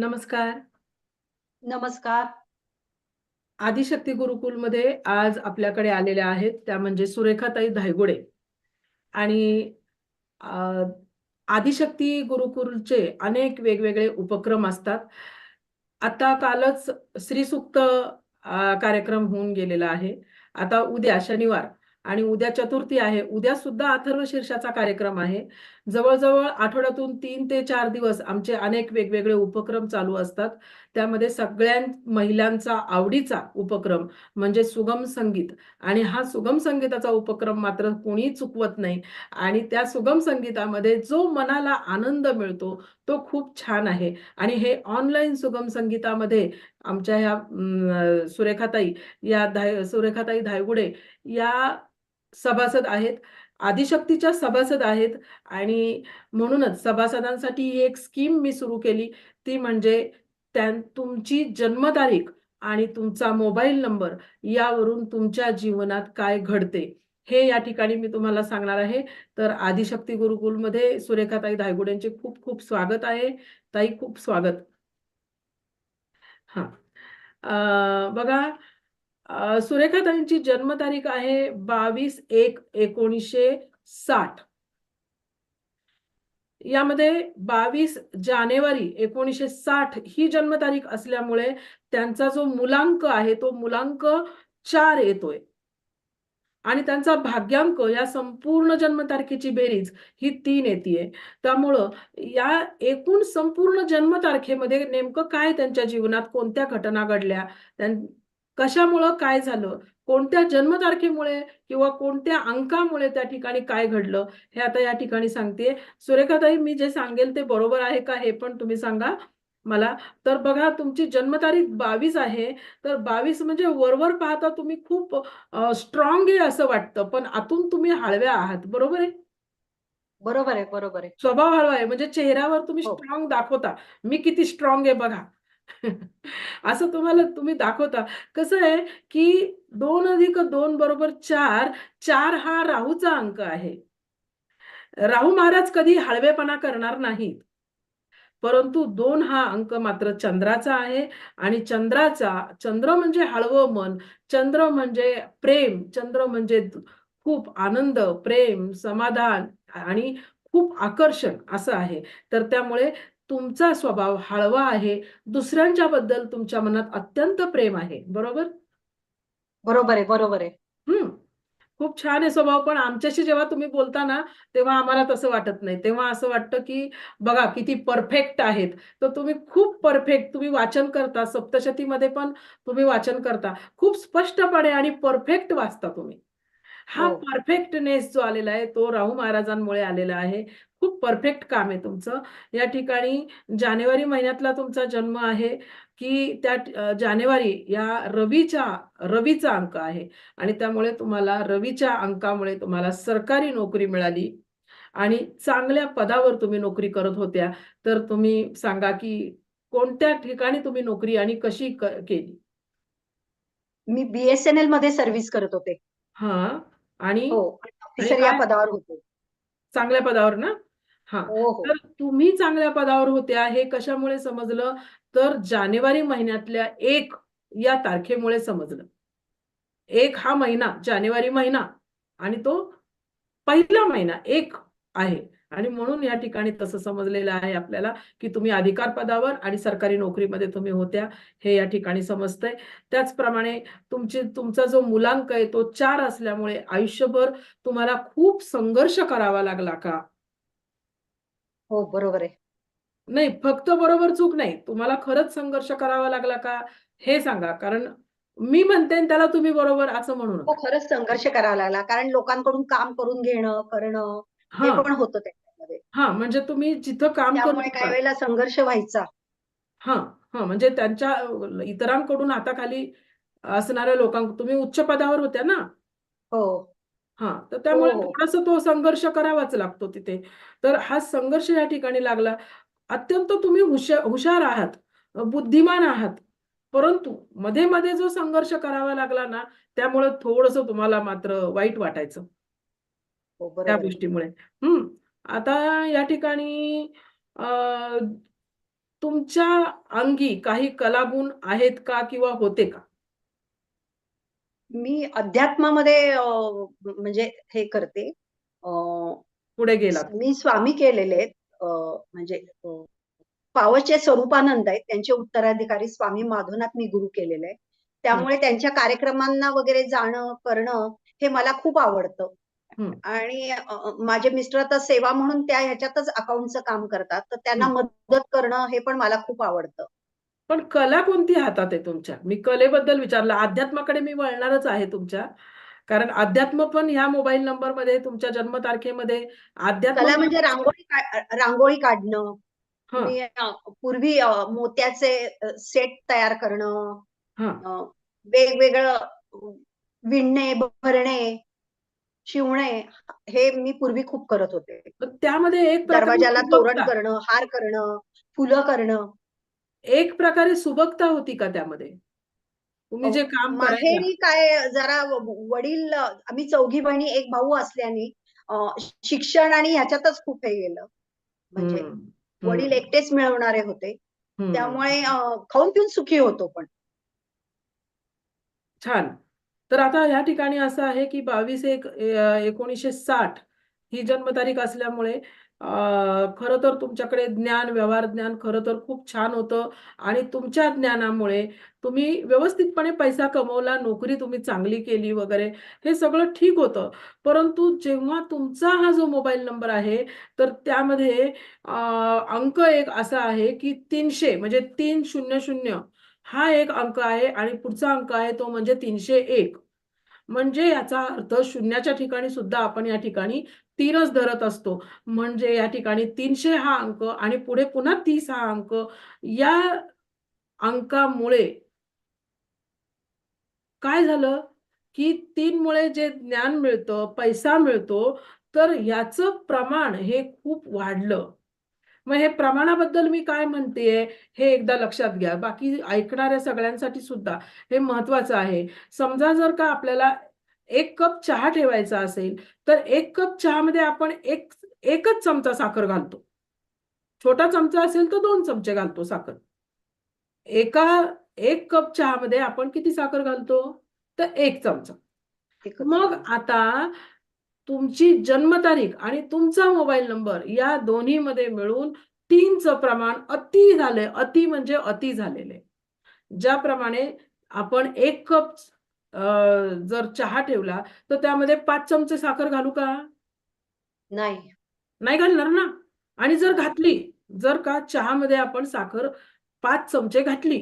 नमस्कार. नमस्कार. आदिशक्ती गुरुकुलमध्ये आज आपल्याकडे आलेल्या आहेत, त्या म्हणजे सुरेखाताई धायगुडे आणि आदिशक्ती गुरुकुलचे अनेक वेगवेगळे उपक्रम असतात. आता कालच श्रीसूक्त कार्यक्रम होऊन गेलेला आहे. आता उद्या शनिवार आणि उद्या चतुर्थी आहे. उद्या सुद्धा अथर्व शीर्षाचा कार्यक्रम आहे. जवळजवळ आठवड्यातून तीन ते चार दिवस आमचे अनेक वेगवेगळे उपक्रम चालू असतात. त्यामध्ये सगळ्या महिलांचा आवडीचा उपक्रम म्हणजे सुगम संगीत आणि हा सुगम संगीताचा उपक्रम मात्र कोणी चुकवत नाही आणि त्या सुगम संगीतामध्ये जो मनाला आनंद मिळतो, तो खूप छान आहे आणि हे ऑनलाईन सुगम संगीतामध्ये आमच्या ह्या सुरेखाताई या धाय सुरेखाताई धायगुडे या सभासद आहेत. आदिशक्तीच्या सभासद आहेत आणि म्हणूनच सभासदांसाठी ही एक स्कीम मी सुरू केली. ती म्हणजे त्या तुमची जन्मतारीख आणि तुमचा मोबाईल नंबर यावरून तुमच्या जीवनात काय घडते, हे या ठिकाणी मी तुम्हाला सांगणार आहे. तर आदिशक्ती गुरुकुलमध्ये सुरेखाताई धायगुडेंचे खूप खूप स्वागत आहे. ताई खूप स्वागत. हां. अ, बघा सुरेखाताईंची जन्मतारीख आहे 22/1/1960. यामध्ये 22 जानेवारी 1960 ही जन्मतारीख असल्यामुळे त्यांचा जो मुलांक आहे, तो मुलांक चार येतोय. आणि त्यांचा भाग्यांक या संपूर्ण जन्मतारखेची बेरीज ही तीन येते त्यामुळं या एकूण संपूर्ण जन्मतारखेमध्ये नेमकं काय त्यांच्या जीवनात कोणत्या घटना घडल्या, त्यां कशामुळं काय झालं, कोणत्या जन्मतारखेमुळे किंवा कोणत्या अंकामुळे त्या ठिकाणी काय घडलं, हे आता या ठिकाणी सांगतेय. सुरेखाताई मी जे सांगेल ते बरोबर आहे का हे पण तुम्ही सांगा मला. तर बघा तुमची जन्मतारीख 22 आहे. तर 22 म्हणजे वरवर पाहता तुम्ही खूप स्ट्राँग आहे असं वाटतं, पण आतून तुम्ही हळव्या आहात. बरोबर आहे? बरोबर आहे, बरोबर आहे. स्वभाव हळवा आहे. म्हणजे चेहऱ्यावर तुम्ही हो. स्ट्राँग दाखवता. मी किती स्ट्राँग आहे बघा. असं तुम्हाला तुम्ही दाखवता. कसं आहे, की 2 अधिक 2 बरोबर 4. 4 हा राहूचा अंक आहे. राहू महाराज कधी हळवेपणा करणार नाहीत. परंतु दोन हा अंक मात्र चंद्राचा आहे आणि चंद्राचा चंद्र म्हणजे हळवं मन, चंद्र म्हणजे प्रेम, चंद्र म्हणजे खूप आनंद, प्रेम, समाधान आणि खूप आकर्षण असं आहे. तर त्यामुळे तुमचा स्वभाव हळवा आहे. दुसऱ्यांच्याबद्दल तुमच्या मनात अत्यंत प्रेम आहे. बरोबर? बरोबर आहे, बरोबर आहे. खूप छान आहे स्वभाव. पण आमच्याशी जेव्हा तुम्ही बोलता ना, तेव्हा आम्हाला तसं वाटत नाही. तेव्हा असं वाटतं, की बघा किती परफेक्ट आहेत. तर तुम्ही खूप परफेक्ट तुम्ही वाचन करता. सप्तशतीमध्ये पण तुम्ही वाचन करता. खूप स्पष्टपणे आणि परफेक्ट वाचता तुम्ही. हा हो. परफेक्टनेस जो आलेला आहे, तो राहू महाराजांमुळे आलेला आहे. खूप परफेक्ट काम आहे तुमचं. या ठिकाणी जानेवारी महिन्यातला तुमचा जन्म आहे, की त्या जानेवारी या रवीच्या रवीचा अंक आहे आणि त्यामुळे तुम्हाला रवीच्या अंकामुळे तुम्हाला सरकारी नोकरी मिळाली आणि चांगल्या पदावर तुम्ही नोकरी करत होत्या. तर तुम्ही सांगा, की कोणत्या ठिकाणी तुम्ही नोकरी आणि कशी केली? मी बी-एस-एन-एलमध्ये सर्व्हिस करत होते. हां. आणि हो. पदावर होते. चांगल्या पदावर ना? हां. हो, हो. तर तुम्ही चांगल्या पदावर होत्या हे कशामुळे समजलं? तर जानेवारी महिन्यातल्या 1 या तारखेमुळे समजलं. 1 हा महिना, जानेवारी महिना आणि तो पहिला महिना 1 आहे आणि म्हणून या ठिकाणी तसं समजलेलं आहे आपल्याला, की तुम्ही अधिकार पदावर आणि सरकारी नोकरीमध्ये तुम्ही होत्या, हे या ठिकाणी समजतंय. त्याचप्रमाणे तुमची तुमचा जो मुलांक आहे तो 4 असल्यामुळे आयुष्यभर तुम्हाला खूप संघर्ष करावा लागला का? हो, बरोबर आहे. नाही, फक्त बरोबर चूक नाही. तुम्हाला खरंच संघर्ष करावा लागला का? हे सांगा. कारण मी म्हणते त्याला तुम्ही बरोबर असं म्हणू हो, नका. खरंच संघर्ष करावा लागला. कारण लोकांकडून काम करून घेणं, करणं हे हां. पण होतं त्याच्यामध्ये. हां, म्हणजे तुम्ही जिथं काम त्यामुळे काही वेळेला संघर्ष व्हायचा. हां, हां. म्हणजे त्यांच्या अ, इतरांकडून हाताखाली असणाऱ्या लोकां तुम्ही उच्च पदावर होत्या ना? हो. हां, तर हो, त्यामुळे हो. थोडासा तो संघर्ष करावाच लागतो तिथे. तर हा संघर्ष या ठिकाणी लागला. अत्यंत तुम्ही हुशा हुशार आहात, बुद्धिमान आहात. परंतु मध्ये-मध्ये जो संघर्ष करावा लागला ना, त्यामुळे थोडंसं तुम्हाला मात्र वाईट वाटायचं. हो, त्या. गोष्टीमुळे. हं. आता या ठिकाणी तुमच्या अंगी काही कलागुण आहेत का किंवा होते का मी अध्यात्मामध्ये म्हणजे हे करते. पुढे गेलात मी स्वामी केलेले आहेत. म्हणजे अ, पावसचे स्वरूपानंद आहेत. त्यांचे उत्तराधिकारी स्वामी माधवनाथ मी गुरु केलेले आहे. त्यामुळे त्यांच्या कार्यक्रमांना वगैरे जाणं, करणं हे मला खूप आवडतं. आणि माझे मिस्टर तर सेवा म्हणून त्या ह्याच्यातच अकाउंटचं काम करतात. तर त्यांना. मदत करणं हे पण मला खूप आवडतं. पण कला कोणती हातात आहे तुमच्या? मी कलेबद्दल विचारलं. अध्यात्माकडे मी वळणारच आहे तुमच्या. कारण अध्यात्म पण ह्या मोबाईल नंबरमध्ये तुमच्या जन्मतारखेमध्ये अध्यात्म कला पण म्हणजे रांगोळी रांगोळी काढणं. मी अ, पूर्वी मोत्याचे सेट तयार करणं, वेगवेगळं विणणे, भरणे, शिवणे हे मी पूर्वी खूप करत होते. त्यामध्ये एक दरवाजाला तोरण करणं, हार करणं, फुलं करणं. एक प्रकारे सुबकता होती का त्यामध्ये? तुम्ही जे काम माहेरी काय जरा वडील आम्ही चौघी बहिणी, एक भाऊ असल्याने शिक्षण आणि ह्याच्यातच खूप हे गेलं. म्हणजे वडील एकटेच मिळवणारे होते. त्यामुळे अ, खाऊन-पिऊन सुखी होतो पण. छान. तर आता या ठिकाणी असं आहे, की 22 एक अ, 1960 ही जन्मतारीख असल्यामुळे खरं तर तुमच्याकडे ज्ञान, व्यवहार ज्ञान खरं तर खूप छान होतं आणि तुमच्या ज्ञानामुळे तुम्ही व्यवस्थितपणे पैसा कमवला, नोकरी तुम्ही चांगली केली वगैरे हे सगळं ठीक होतं. परंतु जेव्हा तुमचा हा जो मोबाईल नंबर आहे, तर त्यामध्ये अंक एक असा आहे, की तीनशे म्हणजे 300 हा एक अंक आहे आणि पुढचा अंक आहे तो म्हणजे 301. म्हणजे याचा अर्थ शून्याच्या ठिकाणी सुद्धा आपण या ठिकाणी तीनच धरत असतो. म्हणजे या ठिकाणी तीनशे हा अंक आणि पुढे पुन्हा तीस हा अंक या अंकामुळे काय झालं, की तीनमुळे जे ज्ञान मिळतं, पैसा मिळतो, तर याचं प्रमाण हे खूप वाढलं. मग हे प्रमाणाबद्दल मी काय म्हणतेय, हे एकदा लक्षात घ्या. बाकी ऐकणाऱ्या सगळ्यांसाठी सुद्धा हे महत्वाचं आहे. समजा जर का आपल्याला 1 कप चहा ठेवायचा असेल, तर 1 कप चहामध्ये आपण एक एकच चमचा साखर घालतो. छोटा चमचा असेल तर 2 चमचे घालतो साखर. एका 1 कप चहामध्ये आपण किती साखर घालतो? तर 1 चमचा. मग. आता तुमची जन्मतारीख आणि तुमचा मोबाईल नंबर या दोन्हीमध्ये मिळून 3चं प्रमाण अति झालंय. अति म्हणजे अति झालेलं. ज्याप्रमाणे आपण 1 कप जर चहा ठेवला, तर त्यामध्ये 5 चमचे साखर घालू का? नाही, नाही घालणार ना. आणि जर. घातली, जर का चहामध्ये आपण साखर 5 चमचे घातली,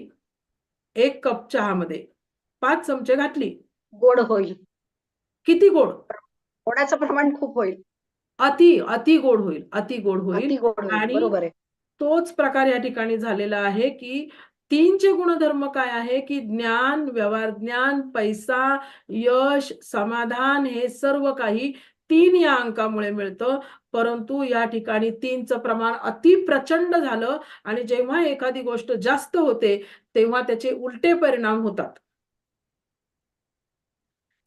1 कप चहामध्ये 5 चमचे घातली, गोड होईल. किती गोड? गोडाचं प्रमाण खूप होईल. अति, अति गोड होईल, अति गोड होईल. आणि. तोच प्रकार या ठिकाणी झालेला आहे, की 3चे गुणधर्म काय आहे, की ज्ञान, व्यवहार ज्ञान, पैसा, यश, समाधान हे सर्व काही 3 या अंकामुळे मिळतं. परंतु या ठिकाणी 3चं प्रमाण अति प्रचंड झालं आणि जेव्हा एखादी गोष्ट जास्त होते, तेव्हा त्याचे उलटे परिणाम होतात.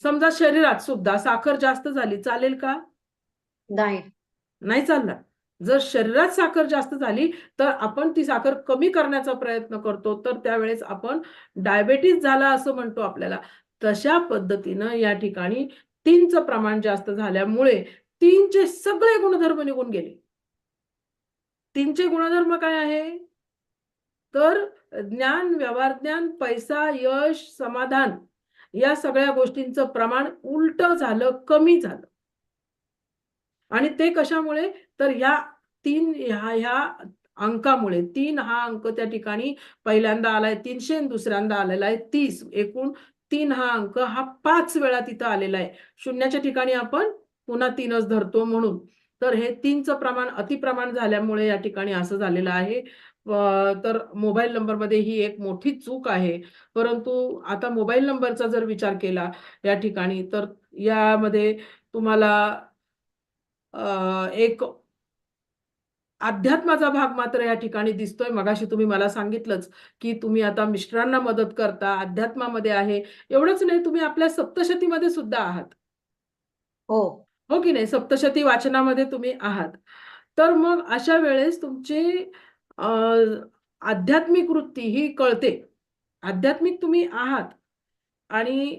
समजा शरीरात सुद्धा साखर जास्त झाली, चालेल का? नाही. नाही चालणार. जर शरीरात साखर जास्त झाली, तर आपण ती साखर कमी करण्याचा प्रयत्न करतो, तर त्यावेळेस आपण डायबेटीस झाला असं म्हणतो आपल्याला. तशा पद्धतीनं या ठिकाणी तीनचं प्रमाण जास्त झाल्यामुळे तीनचे सगळे गुणधर्म निघून गेले. तीनचे गुणधर्म काय आहे? तर ज्ञान, व्यवहार ज्ञान, पैसा, यश, समाधान या सगळ्या गोष्टींचं प्रमाण उलट झालं, कमी झालं. आणि ते कशामुळे? तर या तीन ह्या ह्या अंकामुळे तीन हा अंक त्या ठिकाणी पहिल्यांदा आलाय तीनशे आणि दुसऱ्यांदा आलेला आहे तीस एकूण तीन हा अंक हा पाच वेळा तिथं आलेला आहे. शून्याच्या ठिकाणी आपण पुन्हा तीनच धरतो म्हणून. तर हे तीनचं प्रमाण अतिप्रमाण झाल्यामुळे या ठिकाणी असं झालेलं आहे. तर मोबाईल नंबरमध्ये ही एक मोठी चूक आहे. परंतु आता मोबाईल नंबरचा जर विचार केला या ठिकाणी, तर यामध्ये तुम्हाला एक अध्यात्माचा भाग मात्र या ठिकाणी दिसतोय. मगाशी तुम्ही मला सांगितलंच, की तुम्ही आता मिस्टरांना मदत करता, अध्यात्मामध्ये आहे. एवढंच नाही, तुम्ही आपल्या सप्तशतीमध्ये सुद्धा आहात. हो. हो की नाही? सप्तशती वाचनामध्ये तुम्ही आहात. तर मग अशा वेळेस तुमचे आध्यात्मिक वृत्ती ही कळते आध्यात्मिक तुम्ही आहात आणि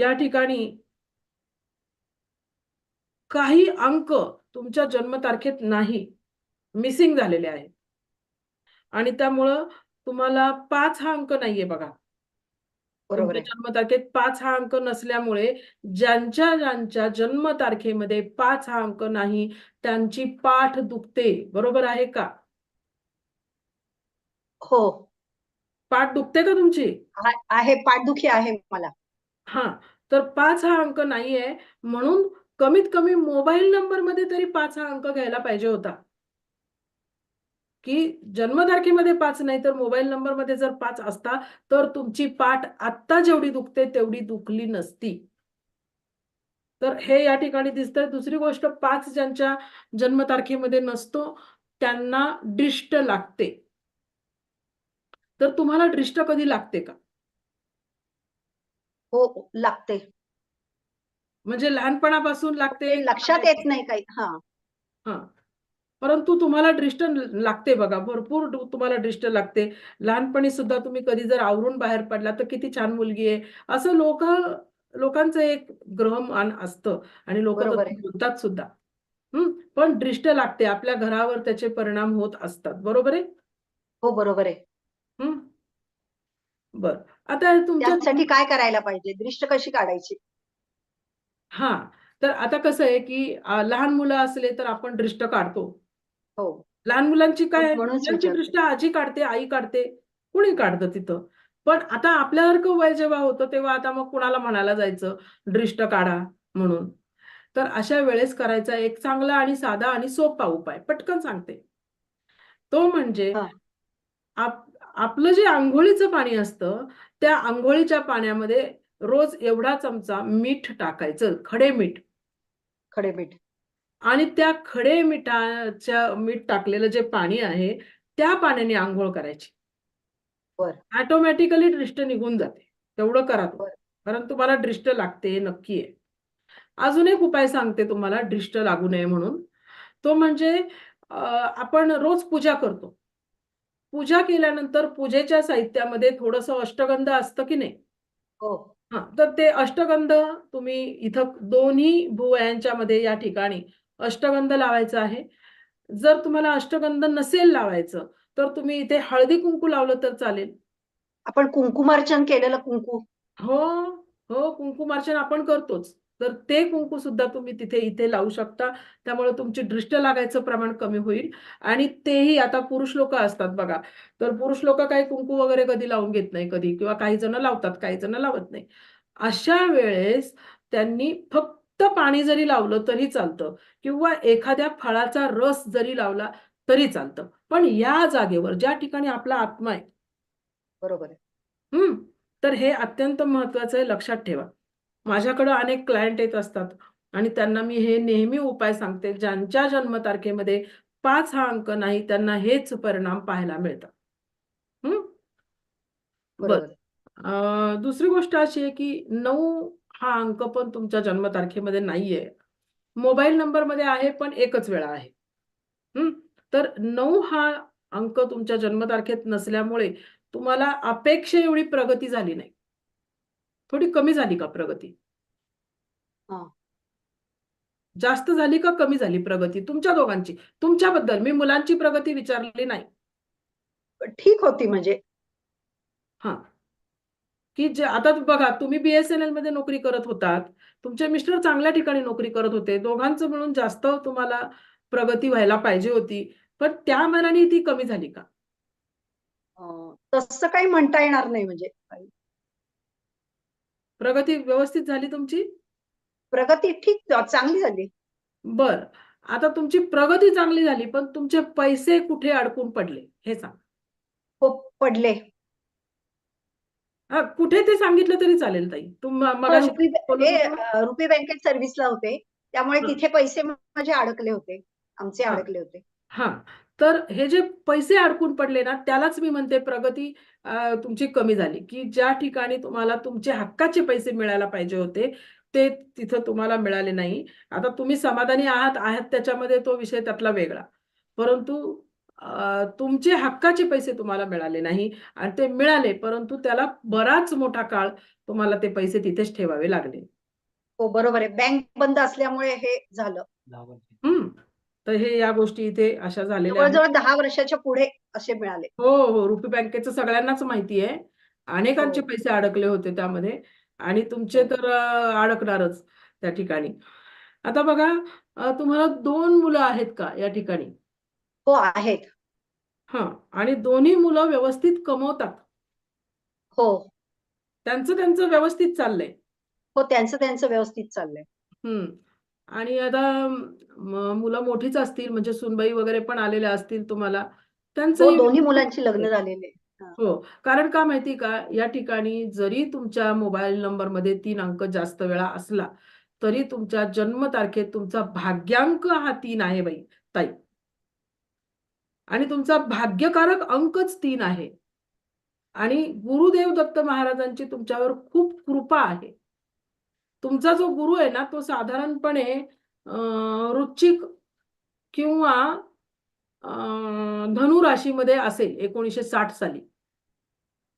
या ठिकाणी काही अंक तुमच्या जन्मतारखेत नाही. मिसिंग झालेले आहेत आणि त्यामुळं तुम्हाला पाच हा अंक नाहीये बघा. बरोबर आहे. जन्मतारखेत पाच हा अंक नसल्यामुळे ज्यांच्या ज्यांच्या जन्मतारखेमध्ये पाच हा अंक नाही त्यांची पाठ दुखते. बरोबर आहे का? हो. पाठ दुखते का तुमची? आहे पाठदुखी आहे मला. हा. तर पाच हा अंक नाहीये म्हणून कमीत कमी मोबाईल नंबरमध्ये तरी पाच हा अंक घ्यायला पाहिजे होता. की जन्मतारखेमध्ये पाच नाही तर मोबाईल नंबरमध्ये जर पाच असता तर तुमची पाठ आत्ता जेवढी दुखते तेवढी दुखली नसती. तर हे या ठिकाणी दिसतंय. दुसरी गोष्ट पाच ज्यांच्या जन्मतारखेमध्ये नसतो त्यांना दृष्ट लागते. तर तुम्हाला दृष्ट कधी लागते का? हो लागते. म्हणजे लहानपणापासून लागते ते लक्षात येत नाही काही. हा. हा. परंतु तुम्हाला दृष्ट लागते बघा. भरपूर तुम्हाला दृष्ट लागते. लहानपणी सुद्धा तुम्ही कधी जर आवरून बाहेर पडला तर किती छान मुलगी आहे. असं लोक लोकांचं एक ग्रहमान असतं आणि लोक. बोलतात सुद्धा. हम्म पण दृष्ट लागते. आपल्या घरावर त्याचे परिणाम होत असतात. बरोबर आहे? हो बरोबर आहे. हम्म बर. आता तुमच्या त्यासाठी काय करायला पाहिजे? दृष्ट कशी काढायची? हा तर आता कसं आहे की लहान मुलं असले तर आपण दृष्ट काढतो. हो. लहान मुलांची काय मुलांची. दृष्ट आजी काढते आई काढते कुणी काढतं तिथं? पण आता आपल्यासारखं वय जेव्हा होतं तेव्हा आता मग कुणाला म्हणायला जायचं दृष्ट काढा म्हणून. तर अशा वेळेस करायचा एक चांगला आणि साधा आणि सोपा उपाय पटकन सांगते. तो म्हणजे. आप आपलं जे आंघोळीचं पाणी असतं त्या आंघोळीच्या पाण्यामध्ये रोज एवढा चमचा मीठ टाकायचं खडे मीठ. खडे मीठ. आणि त्या खडे मिठाच्या मीठ टाकलेलं जे पाणी आहे त्या पाण्याने आंघोळ करायची. ऑटोमॅटिकली दृष्ट निघून जाते. तेवढं करा. कारण तुम्हाला दृष्ट लागते नक्की आहे. अजून एक उपाय सांगते तुम्हाला दृष्ट लागू नये म्हणून. तो म्हणजे आपण रोज पूजा करतो. पूजा केल्यानंतर पूजेच्या साहित्यामध्ये थोडंसं अष्टगंध असतं की नाही? हो तर ते अष्टगंध तुम्ही इथं दोन्ही भुवयांच्या मध्ये या ठिकाणी अष्टगंध लावायचं आहे. जर तुम्हाला अष्टगंध नसेल लावायचं तर तुम्ही इथे हळदी कुंकू लावलं तर चालेल. आपण कुंकुमार्चन केलेलं कुंकू. हो हो कुंकुमार्चन आपण करतोच. तर ते कुंकू सुद्धा तुम्ही तिथे इथे लावू शकता. त्यामुळे तुमची दृष्ट लागायचं प्रमाण कमी होईल. आणि तेही आता पुरुष लोक असतात बघा. तर पुरुष लोक काही कुंकू वगैरे कधी लावून घेत नाही कधी किंवा काही जण लावतात काही जण लावत नाही. अशा वेळेस त्यांनी फक्त पाणी जरी लावलं तरी चालतं. किंवा एखाद्या फळाचा रस जरी लावला तरी चालतं. पण या जागेवर ज्या ठिकाणी आपला आत्मा आहे बरोबर आहे. हम्म तर हे अत्यंत महत्वाचं आहे लक्षात ठेवा. माझ्याकडं अनेक क्लायंट येत असतात. आणि त्यांना मी हे नेहमी उपाय सांगते ज्यांच्या जन्मतारखेमध्ये पाच हा अंक नाही त्यांना हेच परिणाम पाहायला मिळतात. अं, दुसरी गोष्ट अशी आहे की नऊ हा अंक पण तुमच्या जन्मतारखेमध्ये नाहीये. मोबाईल नंबरमध्ये आहे पण एकच वेळा आहे. हम्म तर नऊ हा अंक तुमच्या जन्मतारखेत नसल्यामुळे तुम्हाला अपेक्षा एवढी प्रगती झाली नाही. थोडी कमी झाली का प्रगती? हा. जास्त झाली का कमी झाली प्रगती? तुमच्या दोघांची. तुमच्याबद्दल मी मुलांची प्रगती विचारली नाही. ठीक होती म्हणजे. हा. की जे आता बघा तुम्ही बीएसएनएलमध्ये नोकरी करत होतात. तुमचे मिस्टर चांगल्या ठिकाणी नोकरी करत होते. दोघांचं मिळून जास्त तुम्हाला प्रगती व्हायला पाहिजे होती. पण त्या मनाने ती कमी झाली का? तसं काही म्हणता येणार नाही म्हणजे. प्रगती व्यवस्थित झाली तुमची? प्रगती ठीक चांगली झाली. बर. आता तुमची प्रगती चांगली झाली पण तुमचे पैसे कुठे अडकून पडले? हे सांग. हो पडले. हा कुठे ते सांगितलं तरी चालेल ताई. रुपी रुपी बँकेत सर्व्हिसला होते. त्यामुळे. तिथे पैसे माझे अडकले होते. आमचे. अडकले होते. हा. तर हे जे पैसे अडकून पडले ना त्यालाच मी म्हणते प्रगती. तुमची कमी झाली की ज्या ठिकाणी तुम्हाला तुमचे हक्काचे पैसे मिळायला पाहिजे होते ते तिथं तुम्हाला मिळाले नाही. आता तुम्ही समाधानी आहात आहात त्याच्यामध्ये तो विषय त्यातला वेगळा. परंतु अ, तुमचे हक्काचे पैसे तुम्हाला मिळाले नाही आणि ते मिळाले परंतु त्याला बराच मोठा काळ तुम्हाला ते पैसे तिथेच ठेवावे लागले. हो बरोबर आहे. बँक बंद असल्यामुळे हे झालं. हम्म. तर हे या गोष्टी इथे अशा झालेल्या जवळजवळ दहा वर्षाच्या पुढे असे मिळाले. हो हो. रुपी बँकेचं सगळ्यांनाच माहिती आहे. अनेकांचे हो. पैसे अडकले होते त्यामध्ये आणि तुमचे हो. तर अडकणारच त्या ठिकाणी. आता बघा तुम्हाला दोन मुलं आहेत का या ठिकाणी? हो आहेत. हा. आणि दोन्ही मुलं व्यवस्थित कमवतात? हो. त्यांचं त्यांचं व्यवस्थित चाललंय? हो त्यांचं त्यांचं व्यवस्थित चाललंय. हम्म आणि आता मुलं मोठीच असतील म्हणजे सुनबाई वगैरे पण आलेल्या असतील तुम्हाला हो त्यांचंही दोन्ही मुलांची लग्न झालेली. हो. कारण का माहिती का या ठिकाणी जरी तुमच्या मोबाईल नंबरमध्ये तीन अंक जास्त वेळा असला तरी तुमच्या जन्मतारखेत तुमचा भाग्यांक हा तीन आहे बाई ताई. आणि तुमचा भाग्यकारक अंकच तीन आहे. आणि गुरुदेव दत्त महाराजांची तुमच्यावर खूप कृपा आहे. तुमचा जो गुरु आहे ना तो साधारणपणे रुचिक किंवा धनुराशीमध्ये असेल एकोणीसशे साठ साली.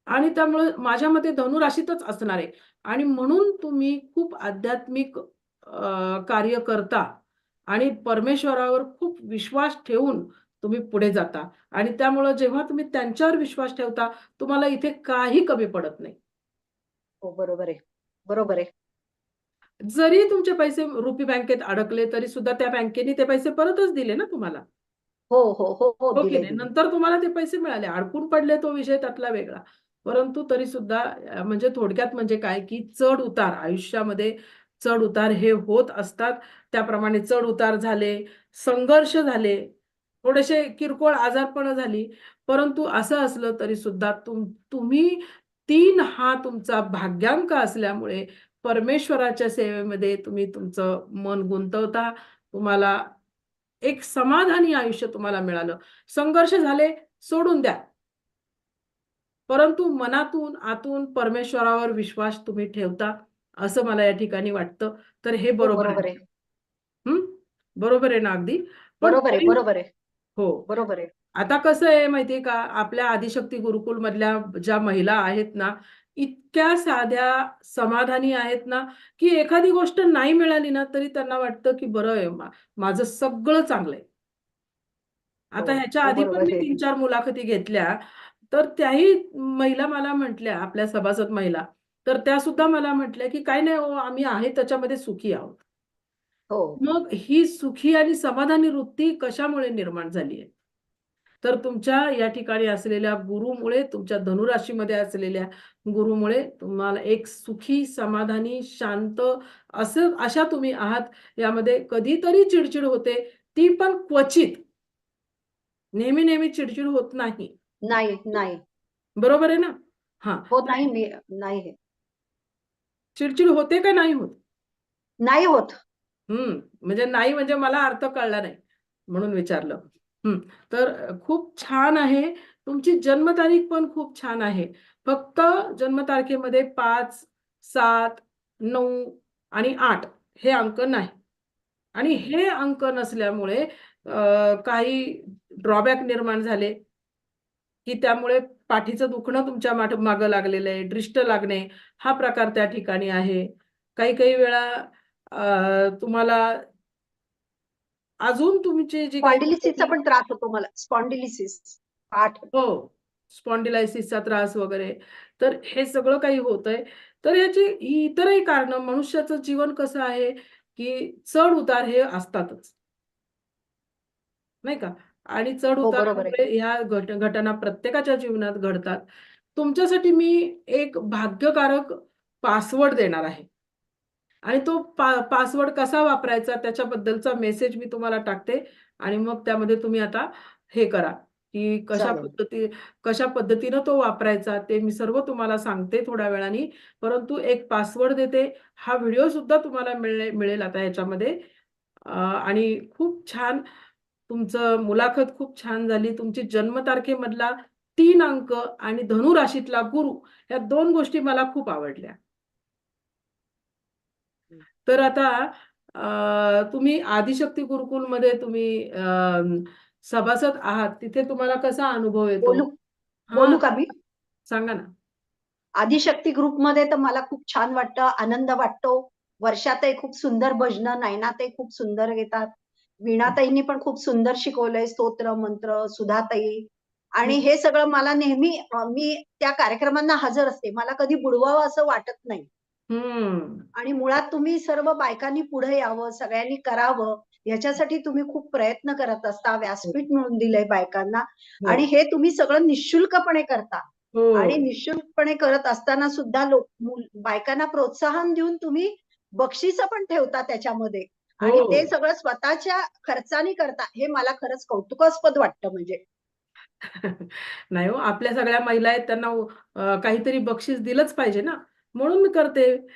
आणि त्यामुळे माझ्या मते धनुराशीतच असणार आहे. आणि म्हणून तुम्ही खूप आध्यात्मिक कार्य करता आणि परमेश्वरावर खूप विश्वास ठेवून तुम्ही पुढे जाता. आणि त्यामुळं जेव्हा तुम्ही त्यांच्यावर विश्वास ठेवता तुम्हाला इथे काही कमी पडत नाही. हो बरोबर आहे. बरोबर आहे. जरी तुमचे पैसे रुपी बँकेत अडकले तरी सुद्धा त्या बँकेने ते पैसे परतच दिले ना तुम्हाला? हो हो हो हो हो दिले दिले. नंतर तुम्हाला ते पैसे मिळाले. अडकून पडले तो विषय त्यातला वेगळा. परंतु तरी सुद्धा म्हणजे थोडक्यात म्हणजे काय की चढ उतार आयुष्यामध्ये चढ उतार हे होत असतात. त्याप्रमाणे चढ उतार झाले संघर्ष झाले थोडेसे किरकोळ आजारपण झाली. परंतु असं असलं तरी सुद्धा तुम तुम्ही तीन हा तुमचा भाग्यांक असल्यामुळे परमेश्वराच्या सेवेमध्ये तुम्ही तुमचं मन गुंतवता तुम्हाला एक समाधानी आयुष्य तुम्हाला मिळालं. संघर्ष झाले सोडून द्या. परंतु मनातून आतून परमेश्वरावर विश्वास तुम्ही ठेवता असं मला या ठिकाणी वाटतं. तर हे हो, बरोबर आहे. हम्म बरोबर आहे ना अगदी? बरोबर आहे बरोबर आहे. हो. बरोबर आहे. आता कसं आहे माहितीये का? आपल्या आदिशक्ती गुरुकुल मधल्या ज्या महिला आहेत ना इतक्या साध्या समाधानी आहेत ना की एखादी गोष्ट नाही मिळाली ना तरी त्यांना वाटतं की बरं आहे मा- माझं सगळं चांगलंय. आता हो, ह्याच्या हो, आधी पण मी. तीन चार मुलाखती घेतल्या तर त्याही महिला मला म्हटल्या आपल्या सभासद महिला तर त्या सुद्धा मला म्हटल्या की काय नाही हो आम्ही आहे त्याच्यामध्ये सुखी आहोत. हो. मग ही सुखी आणि समाधानी वृत्ती कशामुळे निर्माण झाली आहे? तर तुमच्या या ठिकाणी असलेल्या गुरुमुळे तुमच्या धनुराशीमध्ये असलेल्या गुरुमुळे तुम्हाला एक सुखी समाधानी शांत असं अशा तुम्ही आहात यामध्ये कधीतरी चिडचिड होते. ती पण क्वचित. नेहमी नेहमी चिडचिड होत नाही. नाही नाही. बरोबर आहे ना? हा. हो नाही मी नाही हे. चिडचिड होते का नाही होत? नाही होत. हम्म. म्हणजे नाही म्हणजे मला अर्थ कळला नाही म्हणून विचारलं. तर खूप छान आहे. तुमची जन्मतारीख पण खूप छान आहे. फक्त जन्मतारखेमध्ये पाच सात नऊ आणि आठ हे अंक नाही. आणि हे अंक नसल्यामुळे काही ड्रॉबॅक निर्माण झाले. की त्यामुळे पाठीचं दुखणं तुमच्या माठ मागं लागलेलं आहे. दृष्ट लागणे हा प्रकार त्या ठिकाणी आहे. काही काही वेळा तुम्हाला अजून तुमची जी स्पॉन्डिलिसिसचा पण त्रास होतो मला स्पॉन्डिलिसिस पाठ हो स्पॉन्डिलायसिसचा त्रास वगैरे. तर हे सगळं काही होतंय. तर याची इतरही कारण मनुष्याचं जीवन कसं आहे की चढ उतार हे असतातच. नाही का? आणि चढ हो, आहे. उतारामुळे ह्या घट घटना प्रत्येकाच्या जीवनात घडतात. तुमच्यासाठी मी एक भाग्यकारक पासवर्ड देणार आहे. आणि तो पा पासवर्ड कसा वापरायचा त्याच्याबद्दलचा मेसेज मी तुम्हाला टाकते आणि मग त्यामध्ये तुम्ही आता हे करा की कशा. पद्धती कशा पद्धतीनं तो वापरायचा ते मी सर्व तुम्हाला सांगते थोड्या वेळाने. परंतु एक पासवर्ड देते. हा व्हिडिओ सुद्धा तुम्हाला मिळेल मिळेल आता ह्याच्यामध्ये अं, आणि खूप छान तुमचं मुलाखत खूप छान झाली. तुमची जन्मतारखेमधला तीन अंक आणि धनु राशीतला गुरु या दोन गोष्टी मला खूप आवडल्या. तर आता तुम्ही आदिशक्ती गुरुकुलमध्ये तुम्ही सभासद आहात. तिथे तुम्हाला कसा अनुभव येतो? बोलू बोलू का मी? सांगा ना. आदिशक्ती ग्रुपमध्ये तर मला खूप छान वाटतं आनंद वाटतो. वर्षातही खूप सुंदर भजनं नयनातही खूप सुंदर घेतात. वीणाताईंनी पण खूप सुंदर शिकवलंय स्तोत्र मंत्र सुधाताई. आणि हे सगळं मला नेहमी मी त्या कार्यक्रमांना हजर असते. मला कधी बुडवावं असं वाटत नाही. हम्म. आणि मुळात तुम्ही सर्व बायकांनी पुढे यावं सगळ्यांनी करावं याच्यासाठी तुम्ही खूप प्रयत्न करत असता व्यासपीठ मिळून दिलंय बायकांना. हो. आणि हे तुम्ही सगळं निशुल्कपणे करता. हो. आणि निशुल्कपणे करत असताना सुद्धा लोक मुल- बायकांना प्रोत्साहन देऊन तुम्ही बक्षीस पण ठेवता त्याच्यामध्ये. आणि हो. ते सगळं स्वतःच्या खर्चाने करता हे मला खरंच कौतुकास्पद वाटतं म्हणजे. नाही हो आपल्या सगळ्या महिला आहेत त्यांना अं, काहीतरी बक्षीस दिलंच पाहिजे ना. म्हणून मी करते.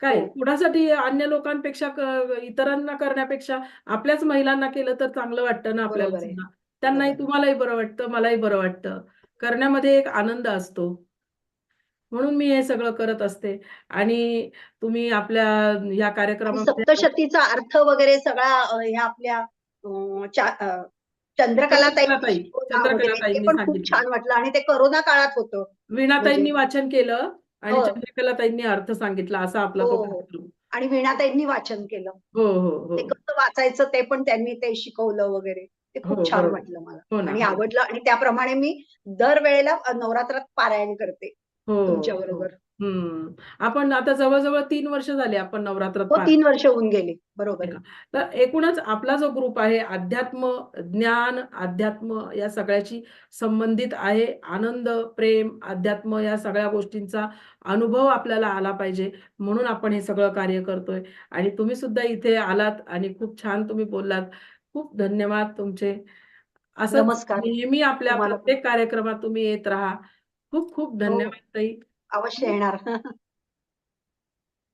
काय हो. कुणासाठी अन्य लोकांपेक्षा इतरांना करण्यापेक्षा आपल्याच महिलांना केलं तर चांगलं वाटतं ना आपल्याला त्यांनाही. तुम्हालाही बरं वाटतं मलाही बरं वाटतं. करण्यामध्ये एक आनंद असतो. म्हणून मी हे सगळं करत असते. आणि तुम्ही आपल्या या आणि कार्यक्रमामध्ये सप्तशतीचा अर्थ वगैरे सगळा ह्या आपल्या चंद्रकलाताई चंद्रकलाताई, खूप सांगितलं. छान वाटलं. आणि ते करोना काळात होतं. वीणाताईंनी म्हणजे- वाचन केलं. आणि हो. चंद्रकलाताईंनी अर्थ सांगितला असा आपला तो हो, हो. कार्यक्रम आणि वीणाताईंनी वाचन केलं हो हो हो ते कसं वाचायचं ते पण त्यांनी ते शिकवलं वगैरे ते हो, खूप छान बरोबर. वाटलं मला हो ना आणि. आवडलं आणि त्याप्रमाणे मी दरवेळेला नवरात्रात पारायण करते हो तुमच्या. बरोबर हम्म. आपण आता जवळजवळ तीन वर्ष झाले आपण नवरात्रात हो पार तीन वर्ष होऊन गेली. बरोबर आहे. तर एकूणच आपला जो ग्रुप आहे अध्यात्म ज्ञान अध्यात्म या सगळ्याची संबंधित आहे. आनंद प्रेम अध्यात्म या सगळ्या गोष्टींचा अनुभव आपल्याला आला पाहिजे. म्हणून आपण हे सगळं कार्य करतोय. आणि तुम्ही सुद्धा इथे आलात आणि खूप छान तुम्ही बोललात. खूप धन्यवाद तुमचे. असंच नमस्कार. नेहमी आपल्या तुम्हाला पण. प्रत्येक कार्यक्रमात तुम्ही येत राहा. खूप खूप धन्यवाद ताई. अवश्य येणार.